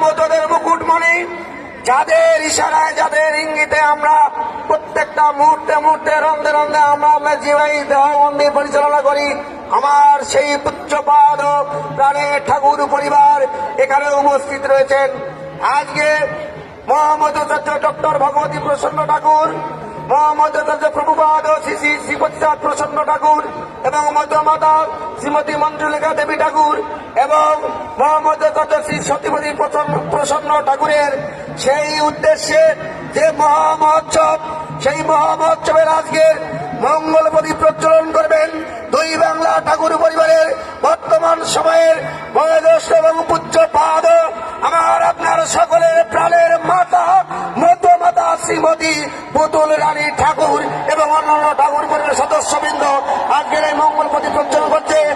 মমতদের মুকুটমণি, যাদের ইশারায়, যাদের ইঙ্গিতে আমরা প্রত্যেকটা মুহূর্তে মুহূর্তে, রন্ধে রন্ধে আমরা আমরা জীবাই দেহবন্দি পরিচালনা করি। আমার সেই পুত্রপাদ প্রাণের ঠাকুর পরিবার এখানে উপস্থিত রয়েছেন। আজকে মোহাম্মদ ডক্টর ভগবতী প্রসন্ন ঠাকুর মোহাম্মদ প্রভুপাদ শ্রী শ্রী শ্রীপতিনাথ প্রসন্ন ঠাকুর এবং মাতা শ্রীমতী মঞ্জুলিকা দেবী ঠাকুর এবং মোহাম্মদ সতীপতি প্রসন্ন- ঠাকুরের সেই উদ্দেশ্যে যে মহামহোৎসব, সেই মহামহোৎসবের আজকের মঙ্গল প্রজ্বলন করবেন দুই বাংলা ঠাকুর পরিবারের বর্তমান সময়ের বয়োজ্যেষ্ঠ এবং পূজ্য পাদ। আমার আপনার সকলের প্রাণের মাতা, মত মাতা শ্রীমতী পুতুল রানী ঠাকুর এবং অন্যান্য ঠাকুর পরিবারের সদস্যবৃন্দ আজকের এই মঙ্গল প্রদীপ করছে।